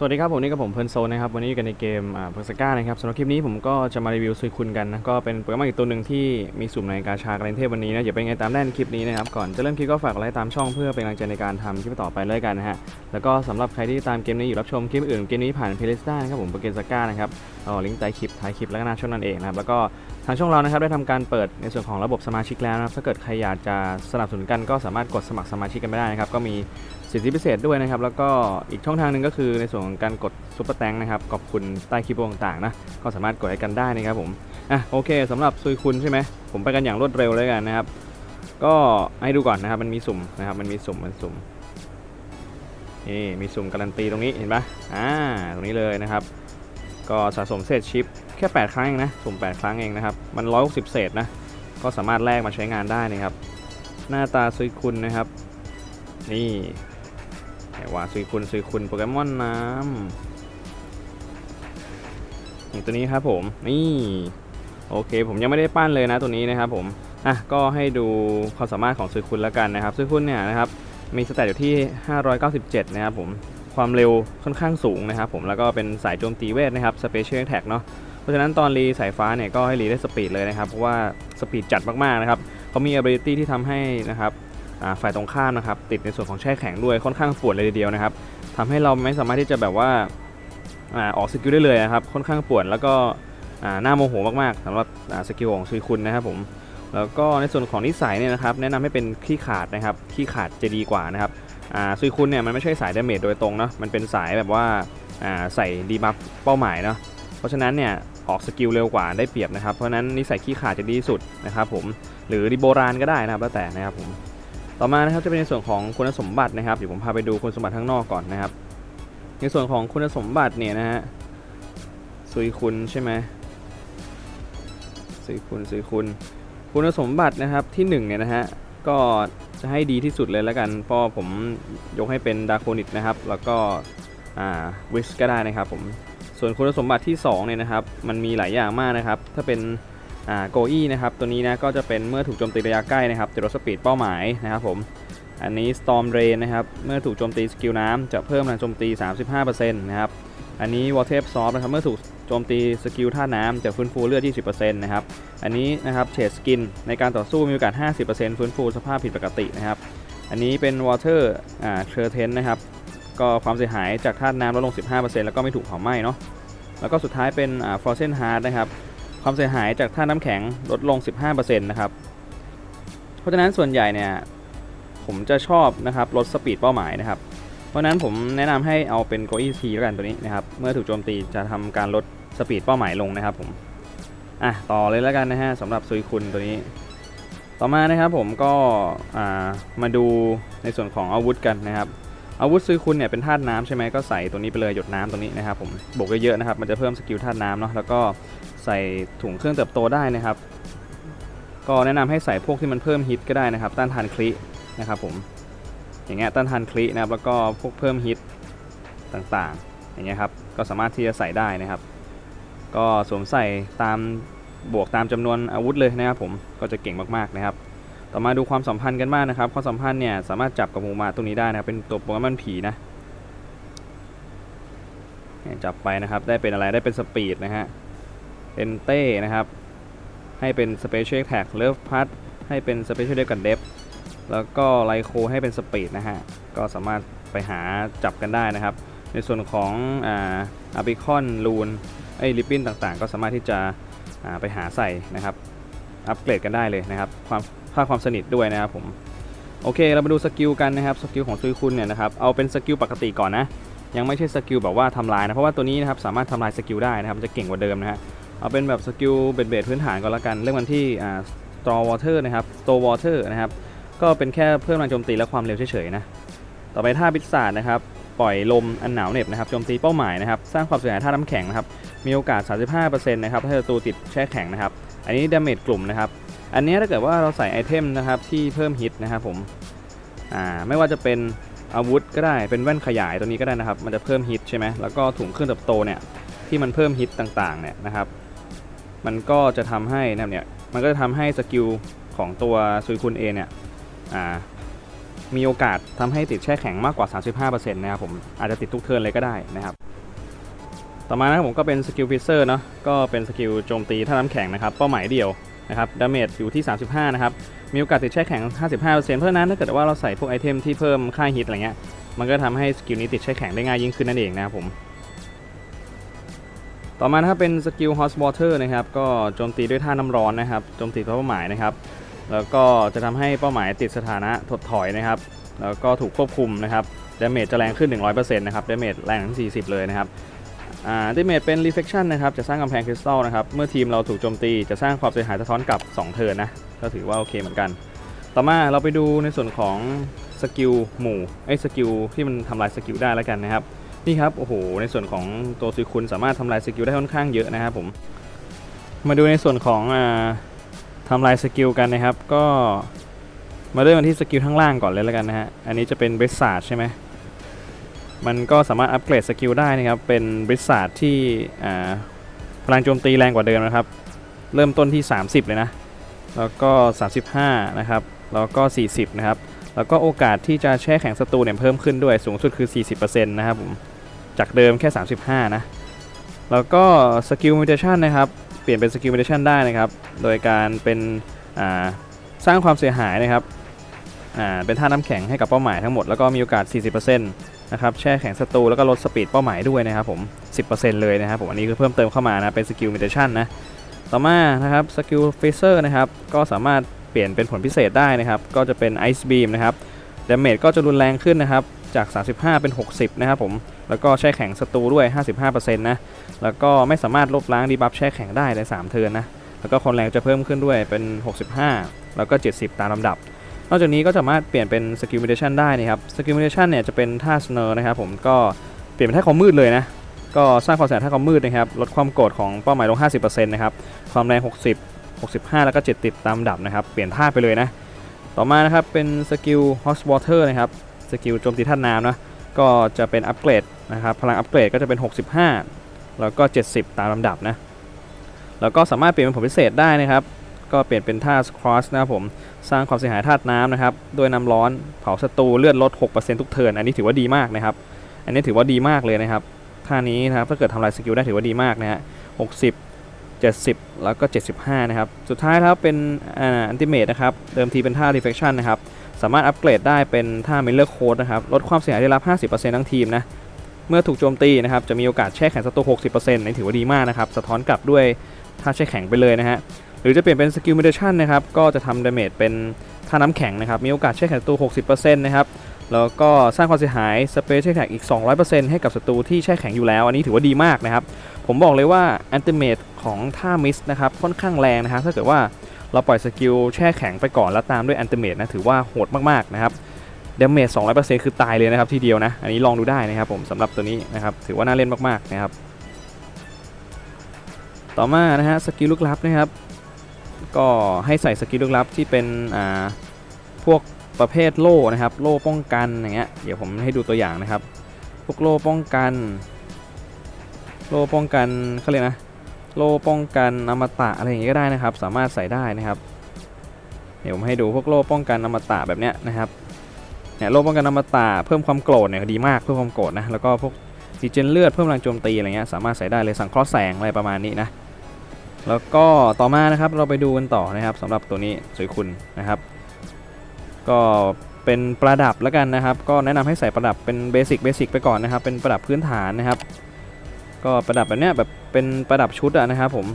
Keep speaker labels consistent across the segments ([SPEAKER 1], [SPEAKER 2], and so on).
[SPEAKER 1] สวัสดีครับผมนี่กับผมเพลินโซนนะครับวันนี้อยู่กันในเกมอ่าเพอร์สก้านะครับสำหรับคลิปนี้ผมก็จะมารีวิวซุยคุณกันนะก็เป็นโปเกมอนอีกตัวหนึ่งที่มีสุ่มในกาชาการเล่นเทพวันนี้นะอย่าเป็นไงตามได้ในคลิปนี้นะครับก่อนจะเริ่มคลิปก็ฝากไลค์ตามช่องเพื่อเป็นกำลังใจในการทำคลิปต่อไปเลยกันนะฮะแล้วก็สำหรับใครที่ตามเกมนี้อยู่รับชมคลิปอื่นเกมนี้ผ่านเพลย์ลิสต์ได้นะครับผมโปเกมสก้านะครับเอาลิงก์ใต้คลิปท้ายคลิปแล้วก็หน้าช่องนั่นเองนะครับแล้วก็ทางช่องเรานะครับได้ทำการเปิดในส่วนของระบบสมาชิกแล้วนะครับถ้าเกิดใครอยากจะสนับสนุนกันก็สามารถกดสมัครสมาชิกกันไม่ได้นะครับก็มี สิทธิพิเศษด้วยนะครับ แล้วก็อีกช่องทางหนึ่งก็คือในส่วนของการกดซุปเปอร์แตงนะครับขอบคุณใต้คลิปต่างๆนะก็สามารถกดให้กันได้นะครับผมอะโอเคสำหรับซุยคุณใช่ไหมผมไปกันอย่างรวดเร็วเลยกันนะครับ ก็ให้ดูก่อนนะครับมันมีสุ่มนะครับมันมีสุ่มมันสุ่มนี่มีสุ่มการันตีตรงนี้เห็นปะอ่าตรงนี้เลยนะครับ ก็สะสมเศษชิปแค่ 8 ครั้งเองนะสุ่ม 8 ครั้งเองนะครับมัน 160 เศษนะก็สามารถแลกมาใช้งานได้นะครับ หน้าตาซุยคุณนะครับ นี่ ไหนว่าซุยคุณซุยคุณโปเกมอนน้ำอย่างตัวนี้ครับผมนี่โอเค ผมยังไม่ได้ปั้นเลยนะตัวนี้นะครับผมอะก็ให้ดูความสามารถของซุยคุณแล้วกันนะครับซุยคุณเนี่ยนะครับมีสเตตอยู่ที่ 597 นะครับผมความเร็วค่อนข้างสูงนะครับผมแล้วก็เป็นสายโจมตีเวทนะครับสเปเชียลแท็กเนาะเพราะฉะนั้นตอนรีสายฟ้าเนี่ยก็ให้รีได้สปีดเลยนะครับเพราะว่าสปีดจัดมากๆนะครับเขามี ability ที่ทำให้นะครับ ฝ่ายตรงข้ามนะครับติดในส่วนของแช่แข็งด้วยค่อนข้างปวดเลยทีเดียวนะครับทำให้เราไม่สามารถที่จะแบบว่าอาออกสกิลได้เลยนะครับค่อนข้างปวดแล้วก็อ่าน่าโมโหมากๆสำหรับสกิลของซุยคุณนะครับผมแล้วก็ในส่วนของนิสัยเนี่ยนะครับแนะนำให้เป็นขี้ขาดนะครับขี้ขาดจะดีกว่านะครับซุยคุณเนี่ยมันไม่ใช่สายดาเมจโดยตรงเนาะมันเป็นสายแบบว่าาใส่ดีบัฟเป้าหมายเนาะเพราะฉะนั้นเนี่ยออกสกิลเร็วกว่าได้เปรียบนะครับเพราะฉะนั้นนิสัยขี้ขาดจะดีที่สุดนะครับผมหรือดิโบรานก็ได้นะครับแล้วแต่นะครับผม ต่อมานะครับจะเป็นในส่วนของคุณสมบัตินะครับเดี๋ยวผมพาไปดูคุณสมบัติข้างนอกก่อนนะครับ ในส่วนของคุณสมบัติเนี่ยนะฮะสุยคุณใช่ไหมสุยคุณสุยคุณ คุณสมบัตินะครับที่หนึ่งเนี่ยนะฮะก็จะให้ดีที่สุดเลยแล้วกันเพราะผมยกให้เป็นดาโคนิตนะครับ แล้วก็วิสก็ได้นะครับผมส่วนคุณสมบัติที่2เนี่ยนะครับ มันมีหลายอย่างมากนะครับ ถ้าเป็น โกอี้นะครับตัวนี้นะก็จะเป็นเมื่อถูกโจมตีระยะใกล้นะครับจะลดสปีดเป้าหมายนะครับผมอันนี้ Storm Rain นะครับเมื่อถูกโจมตีสกิลน้ำจะเพิ่มแรงโจมตี 35%นะครับอันนี้ Water Absorb นะครับเมื่อถูกโจมตีสกิลท่าน้ำจะฟื้นฟูเลือด 20%นะครับอันนี้นะครับเฉดสกินในการต่อสู้มีโอกาส 50%ฟื้นฟูสภาพผิดปกตินะครับอันนี้เป็น Water อ่า t r e t e n นะครับก็ความเสียหายจากธาตุน้ำลดลง 15%แล้วก็ไม่ถูกเผาไหม้เนาะแล้วก็สุดท้ายเป็นอ่า Frozen Heart นะครับ ความเสียหายจากท่าน้ำแข็งลดลง 15%นะครับ เพราะฉะนั้นส่วนใหญ่เนี่ยผมจะชอบนะครับลดสปีดเป้าหมายนะครับ เพราะฉะนั้นผมแนะนำให้เอาเป็นโกอีทีแล้วกันตัวนี้นะครับ เมื่อถูกโจมตีจะทำการลดสปีดเป้าหมายลงนะครับผมอะต่อเลยแล้วกันนะฮะสำหรับซุยคุณตัวนี้ ต่อมานะครับผมก็อ่ามาดูในส่วนของอาวุธกันนะครับอาวุธซุยคุณเนี่ยเป็นธาตุน้ำใช่ไหมก็ใส่ตัวนี้ไปเลยหยดน้ำตัวนี้นะครับผมบวกเยอะๆนะครับมันจะเพิ่มสกิลธาตุน้ำเนาะแล้วก็ ใส่ถุงเครื่องเติบโตได้นะครับ ก็แนะนำให้ใส่พวกที่มันเพิ่มฮิตก็ได้นะครับ ต้านทานคลินะครับผมอย่างเงี้ยต้านทานคลินะครับแล้วก็พวกเพิ่มฮิตต่างๆ อย่างเงี้ยครับก็สามารถที่จะใส่ได้นะครับ ก็สวมใส่ตามบวกตามจำนวนอาวุธเลยนะครับผมก็จะเก่งมากๆนะครับ ต่อมาดูความสัมพันธ์กันบ้างนะครับความสัมพันธ์เนี่ยสามารถจับกับหมูมาตัวนี้ได้นะครับเป็นตัวโปเกมอนผีนะจับไปนะครับได้เป็นอะไรได้เป็นสปีดนะฮะ เป็นเต้นะครับ ให้เป็น Special Attack Love p a t ให้เป็น Special d e f กับ Depth แล้วก็ไลโคให้เป็น Speed นะฮะ ก็สามารถไปหาจับกันได้นะครับ ในส่วนของอ่าอาบิคอนลูนไอ้ลิปปิ้นต่างๆ ก็สามารถที่จะอ่าไปหาใส่นะครับ อัปเกรดกันได้เลยนะครับ ความค่าความสนิทด้วยนะครับผม โอเค เรามาดูสกิลกันนะครับ สกิลของซุยคุณเนี่ยนะครับ เอาเป็นสกิลปกติก่อนนะ ยังไม่ใช่สกิลแบบว่าทำลายนะ เพราะว่าตัวนี้นะครับสามารถทำลายสกิลได้นะครับ จะเก่งกว่าเดิมนะฮะ เอาเป็นแบบสกิลเบสๆพื้นฐานก่อนละกัน เริ่มกันที่อ่า Store Water นะครับ Store Water นะครับ ก็เป็นแค่เพิ่มแรงโจมตีและความเร็วเฉยๆนะ ต่อไปท่าบิสซาร์นะครับ ปล่อยลมอันหนาวเหน็บนะครับ โจมตีเป้าหมายนะครับ สร้างความเสียหายท่าน้ำแข็งนะครับ มีโอกาส 35%นะครับ ถ้าศัตรูติดแช่แข็งนะครับ อันนี้ดาเมจกลุ่มนะครับ อันนี้ถ้าเกิดว่าเราใส่ไอเทมนะครับที่เพิ่มฮิตนะครับผม อ่า ไม่ว่าจะเป็นอาวุธก็ได้ เป็นแว่นขยายตัวนี้ก็ได้นะครับ มันจะเพิ่มฮิตใช่ไหมแล้วก็ถุงเครื่องเติบโตเนี่ย ที่มันเพิ่มฮิตต่างๆเนี่ยนะครับ มันก็จะทำให้นะเนี่ยมันก็จะทำให้สกิลของตัวซุยคุณเอเนี่ยมีโอกาสทำให้ติดแช่แข็งมากกว่า 35%นะครับผมอาจจะติดทุกเทิร์นเลยก็ได้นะครับ ต่อมานะครับผมก็เป็นสกิลฟิเซอร์เนาะก็เป็นสกิลโจมตีท่าน้ำแข็งนะครับเป้าหมายเดียวนะครับดาเมจอยู่ที่ 35 นะครับ มีโอกาสติดแช่แข็ง 55%เพราะฉะนั้นถ้าเกิดว่าเราใส่พวกไอเทมที่เพิ่มค่าฮิตอะไรเงี้ยมันก็ทำให้สกิลนี้ติดแช่แข็งได้ง่ายยิ่งขึ้นนั่นเองนะครับผม ต่อมานะครับเป็นสกิล Hot Water นะครับก็โจมตีด้วยท่าน้ำร้อนนะครับโจมตีเป้าหมายนะครับ แล้วก็จะทำให้เป้าหมายติดสถานะถดถอยนะครับ แล้วก็ถูกควบคุมนะครับดาเมจจะแรงขึ้น 100%นะครับดาเมจแรงถึง 40 เลยนะครับอ่าดาเมจเป็น reflection นะครับจะสร้างกำแพงคริสตัลนะครับเมื่อทีมเราถูกโจมตีจะสร้างความเสียหายสะท้อนกลับ 2 เทิร์นนะก็ถือว่าโอเคเหมือนกัน ต่อมาเราไปดูในส่วนของสกิลหมู่ไอ้สกิลที่มันทำลายสกิลได้แล้วกันนะครับ นี่ครับโอ้โหในส่วนของตัวซุยคุณสามารถทำลายสกิลได้ค่อนข้างเยอะนะครับผม มาดูในส่วนของอ่าทำลายสกิลกันนะครับ ก็มาเริ่มกันที่สกิลข้างล่างก่อนเลยแล้วกันนะฮะอันนี้จะเป็นบริษัทใช่ไหมมันก็สามารถอัปเกรดสกิลได้นะครับเป็นบริษัทที่พลังโจมตีแรงกว่าเดิมนะครับ เริ่มต้นที่ 30 เลยนะ แล้วก็ 35 นะครับ แล้วก็ 40 นะครับ แล้วก็โอกาสที่จะแช่แข็งศัตรูเนี่ยเพิ่มขึ้นด้วยสูงสุดคือ 40%นะครับผม จากเดิมแค่ 35 นะ แล้วก็สกิลมิเทชันนะครับ เปลี่ยนเป็นสกิลมิเทชันได้นะครับ โดยการเป็นสร้างความเสียหายนะครับเป็นท่าน้ำแข็งให้กับเป้าหมายทั้งหมด แล้วก็มีโอกาส 40%นะครับ แช่แข็งศัตรูแล้วก็ลดสปีดเป้าหมายด้วยนะครับผม 10%เลยนะครับผม อันนี้คือเพิ่มเติมเข้ามานะ เป็นสกิลมิเทชันนะ ต่อมานะครับสกิลเฟเซอร์นะครับ ก็สามารถเปลี่ยนเป็นผลพิเศษได้นะครับ ก็จะเป็นไอซ์บีมนะครับดาเมจก็จะรุนแรงขึ้นนะครับ จาก 35 เป็น 60 นะครับผม แล้วก็แช่แข็งศัตรูด้วย 55%นะ แล้วก็ไม่สามารถลบล้างดีบัฟแช่แข็งได้ใน3เทิร์นนะ แล้วก็คนแรงจะเพิ่มขึ้นด้วยเป็น 65 แล้วก็ 70 ตามลำดับ นอกจากนี้ก็สามารถเปลี่ยนเป็นสกิลมิเ t ชันได้นะครับสกิลมิเ t ชันเนี่ยจะเป็นท่าสเนอร์นะครับผมก็เปลี่ยนเป็นท่าความมืดเลยนะ ก็สร้างความเสียหายท่าความมืดนะครับ ลดความโกรธของเป้าหมายลง 50%นะครับ ความแรง 60 65 แล้วก็7ติดตามดับนะครับ เปลี่ยนท่าไปเลยนะ ต่อมานะครับเป็นสกิล Hot Water นะครับ สกิลโจมตีท่าน้ำนะ ก็จะเป็นอัปเกรดนะครับพลังอัปเกรดก็จะเป็น 65 แล้วก็ 70 ตามลำดับนะแล้วก็สามารถเปลี่ยนเป็นผลพิเศษได้นะครับ ก็เปลี่ยนเป็นท่า Cross นะครับผมสร้างความเสียหายธาตุน้ำนะครับโดยน้ำร้อนเผาศัตรูเลือดลด 6%ทุกเทิร์นอันนี้ถือว่าดีมากนะครับ อันนี้ถือว่าดีมากเลยนะครับท่านี้นะครับถ้าเกิดทำลายสกิลได้ถือว่าดีมากนะฮะ60 70 แล้วก็ 75 นะครับ สุดท้ายครับเป็นอันติเมตนะครับ เดิมทีเป็นท่า reflection นะครับ สามารถอัปเกรดได้เป็นท่า Miller Code นะครับ ลดความเสียหายได้รับ 50%ทั้งทีมนะ เมื่อถูกโจมตีนะครับ จะมีโอกาสแช่แข็งศัตรู60%นี่ถือว่าดีมากนะครับ สะท้อนกลับด้วยท่าแช่แข็งไปเลยนะฮะ หรือจะเปลี่ยนเป็นสกิลมิเดชันนะครับ ก็จะทำดาเมจเป็นท่าน้ำแข็งนะครับ มีโอกาสแช่แข็งศัตรู60%นะครับ แล้วก็สร้างความเสียหายสเปรย์แช่แข็งอีก 200%ให้กับศัตรูที่แช่แข็งอยู่แล้ว อันนี้ถือว่าดีมากนะครับ ผมบอกเลยว่าแอนติเมตของท่ามิสนะครับค่อนข้างแรงนะครับถ้าเกิดว่าเราปล่อยสกิลแช่แข็งไปก่อนแล้วตามด้วยแอนติเมตนะถือว่าโหดมากๆนะครับเดเมจ200%คือตายเลยนะครับทีเดียวนะ อันนี้ลองดูได้นะครับผมสำหรับตัวนี้นะครับถือว่าน่าเล่นมากๆนะครับ ต่อมานะฮะสกิลลึกลับนะครับ ก็ให้ใส่สกิลลึกลับที่เป็นอ่าพวกประเภทโล่นะครับ โล่ป้องกันอย่างเงี้ยเดี๋ยวผมให้ดูตัวอย่างนะครับ พวกโล่ป้องกัน โล่ป้องกันเขาเรียกนะ โล่ป้องกันอมตะอะไรอย่างเงี้ยก็ได้นะครับ สามารถใส่ได้นะครับเดี๋ยวผมให้ดูพวกโล่ป้องกันอมตะแบบเนี้ยนะครับเนี่ยโล่ป้องกันอมตะเพิ่มความโกรธเนี่ยดีมากเพิ่มความโกรธนะแล้วก็พวกดีเจนเลือดเพิ่มพลังโจมตีอะไรเงี้ยสามารถใส่ได้เลยสังเคราะห์แสงอะไรประมาณนี้นะแล้วก็ต่อมานะครับเราไปดูกันต่อนะครับสำหรับตัวนี้สวยคุณนะครับ ก็เป็นประดับแล้วกันนะครับ ก็แนะนำให้ใส่ประดับเป็นเบสิกเบสิกไปก่อนนะครับ เป็นประดับพื้นฐานนะครับ ก็ประดับแบบเนี้ยแบบเป็นประดับชุดอะนะครับผม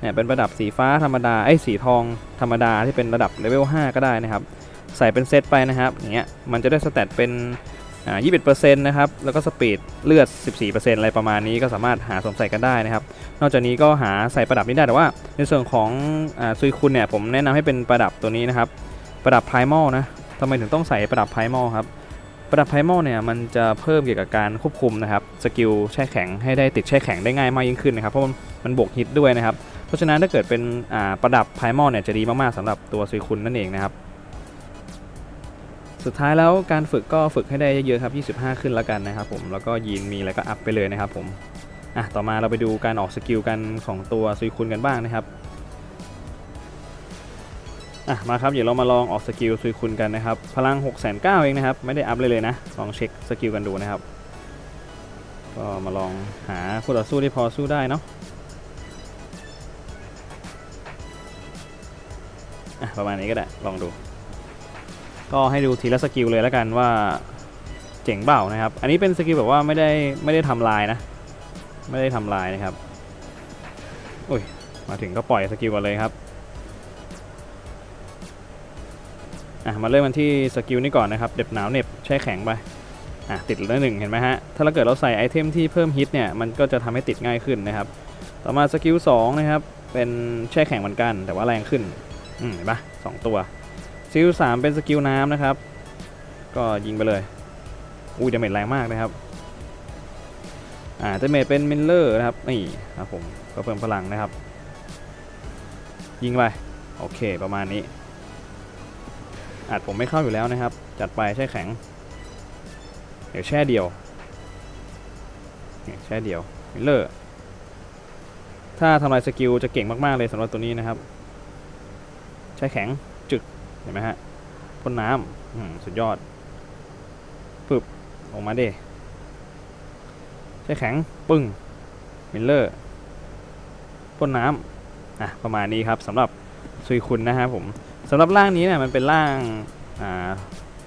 [SPEAKER 1] เนี่ยเป็นประดับสีฟ้าธรรมดาไอ้สีทองธรรมดาที่เป็นระดับเลเวล5ก็ได้นะครับ ใส่เป็นเซตไปนะครับอย่างเงี้ยมันจะได้สแตทเป็นอ่า21%นต์นะครับ แล้วก็สปีดเลือด 14%อะไรประมาณนี้ก็สามารถหาสวมใส่กันได้นะครับ นอกจากนี้ก็หาใส่ประดับนี้ได้ แต่ว่าในส่วนของอซุยคุณเนี่ยผมแนะนำให้เป็นประดับตัวนี้นะครับ ประดับไพรมอลนะทำไมถึงต้องใส่ประดับไพรมอลครับ ประดับไพมอลเนี่ยมันจะเพิ่มเกี่ยวกับการควบคุมนะครับสกิลแช่แข็งให้ได้ติดแช่แข็งได้ง่ายมากยิ่งขึ้นนะครับเพราะมันมันบวกฮิตด้วยนะครับเพราะฉะนั้นถ้าเกิดเป็นอ่าประดับไพมอลเนี่ยจะดีมากๆสำหรับตัวซุยคุณนั่นเองนะครับสุดท้ายแล้วการฝึกก็ฝึกให้ได้เยอะๆครับ 25 ขึ้นแล้วกันนะครับผมแล้วก็ยีนมีอะไรก็อัพไปเลยนะครับผมอะต่อมาเราไปดูการออกสกิลกันของตัวซุยคุณกันบ้างนะครับ อะมาครับเดี๋ยวเรามาลองออกสกิลซุยคุณกันนะครับ พลัง 6 9 0 0 0เองนะครับ ไม่ได้อัพเลยเลยนะ ลองเช็คสกิลกันดูนะครับ ก็มาลองหาคู่ต่อสู้ที่พอสู้ได้เนาะอะประมาณนี้ก็ได้ ลองดู ก็ให้ดูทีละสกิลเลยแล้วกันว่าเจ๋งเปล่านะครับ อันนี้เป็นสกิลแบบว่าไม่ได้ไม่ได้ทำลายนะ ไม่ได้ทำลายนะครับ อุ้ย มาถึงก็ปล่อยสกิลกันเลยครับ อะมาเริ่มกันที่สกิลนี้ก่อนนะครับเด็บหนาวเน็บแช่แข็งไปอะติดแล้วหนึ่งเห็นไหมฮะถ้าเราเกิดเราใส่ไอเทมที่เพิ่มฮิตเนี่ยมันก็จะทำให้ติดง่ายขึ้นนะครับต่อมาสกิล2นะครับเป็นแช่แข็งเหมือนกัน แต่ว่าแรงขึ้นอืมเห็นปะสองตัวสกิล3เป็นสกิลน้ำนะครับ ก็ยิงไปเลยอุ้ยดาเมจแรงมากนะครับอ่าดาเมจเป็นมิลเลอร์นะครับนี่ครับผมก็เพิ่มพลังนะครับ ยิงไปโอเคประมาณนี้ อาจผมไม่เข้าอยู่แล้วนะครับ จัดไปแช่แข็ง เดี๋ยวแช่เดียวแช่เดียวมิลเลอร์ถ้าทำลายสกิลจะเก่งมาก ๆ เลยสำหรับตัวนี้นะครับแช่แข็งจึก เห็นไหมฮะพ่นน้ำสุดยอดปึบออกมาเด้แช่แข็ง ปึ้ง มิลเลอร์พ่นน้ำอะประมาณนี้ครับสำหรับซุยคุณนะครับผม สำหรับร่างนี้เนี่ยมันเป็นร่างอ่า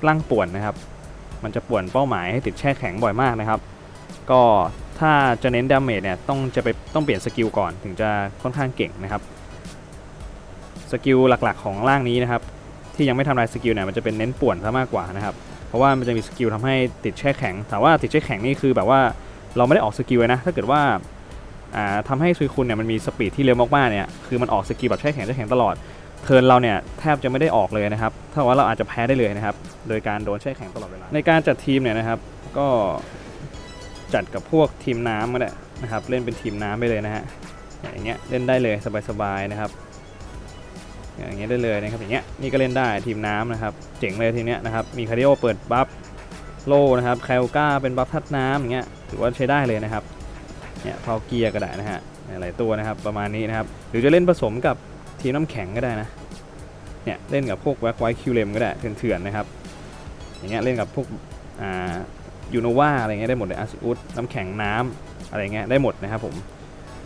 [SPEAKER 1] ร่างป่วนนะครับ มันจะป่วนเป้าหมายให้ติดแช่แข็งบ่อยมากนะครับ ก็ถ้าจะเน้นดาเมจเนี่ยต้องจะไปต้องเปลี่ยนสกิลก่อนถึงจะค่อนข้างเก่งนะครับสกิลหลักๆของร่างนี้นะครับที่ยังไม่ทำลายสกิลเนี่ยมันจะเป็นเน้นป่วนซะมากกว่านะครับเพราะว่ามันจะมีสกิลทำให้ติดแช่แข็งแต่ว่าติดแช่แข็งนี่คือแบบว่าเราไม่ได้ออกสกิลนะถ้าเกิดว่าอ่าทำให้ซุยคุณเนี่ยมันมีสปีดที่เร็วมากๆเนี่ยคือมันออกสกิลแบบแช่แข็งแช่แข็งตลอด เทิร์นเราเนี่ยแทบจะไม่ได้ออกเลยนะครับถ้าว่าเราอาจจะแพ้ได้เลยนะครับ โดยการโดนแช่แข็งตลอดเวลาในการจัดทีมเนี่ยนะครับ ก็จัดกับพวกทีมน้ำก็ได้นะครับ เล่นเป็นทีมน้ำไปเลยนะฮะอย่างเงี้ยเล่นได้เลยสบายๆนะครับ อย่างเงี้ยได้เลยนะครับอย่างเงี้ยนี่ก็เล่นได้ทีมน้ำนะครับ เจ๋งเลยทีเนี้ยนะครับมีคาร์ดิโอเปิดบัฟโลนะครับแคลก้าเป็นบัฟทัดน้ำอย่างเงี้ยถือว่าใช้ได้เลยนะครับเนี่ยพาวเกียร์ก็ได้นะฮะหลายตัวนะครับประมาณนี้นะครับ หรือจะเล่นผสมกับ ทีมน้ำแข็งก็ได้นะ เนี่ยเล่นกับพวกแว็กไวคิวเลมก็ได้เถื่อนๆนะครับ อย่างเงี้ยเล่นกับพวกอ่ายูโนวาอะไรเงี้ยได้หมดเลยอาซิอุสน้ำแข็งน้ำอะไรเงี้ยได้หมดนะครับผม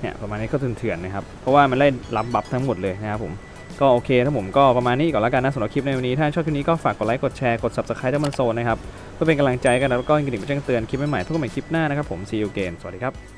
[SPEAKER 1] เนี่ยประมาณนี้ก็เถื่อนๆนะครับ เพราะว่ามันได้รับบัฟทั้งหมดเลยนะครับผมก็โอเคถ้าผมก็ประมาณนี้ก่อนแล้วกันนะสำหรับคลิปในวันนี้ ถ้าชอบคลิปนี้ก็ฝากกดไลค์กดแชร์กด subscribe ดับมันโซนนะครับเพื่อเป็นกำลังใจกันแล้วก็กระดิ่งแจ้งเตือนคลิปใหม่ๆพบกันใหม่คลิปหน้านะครับผม see you again สวัสดีครับ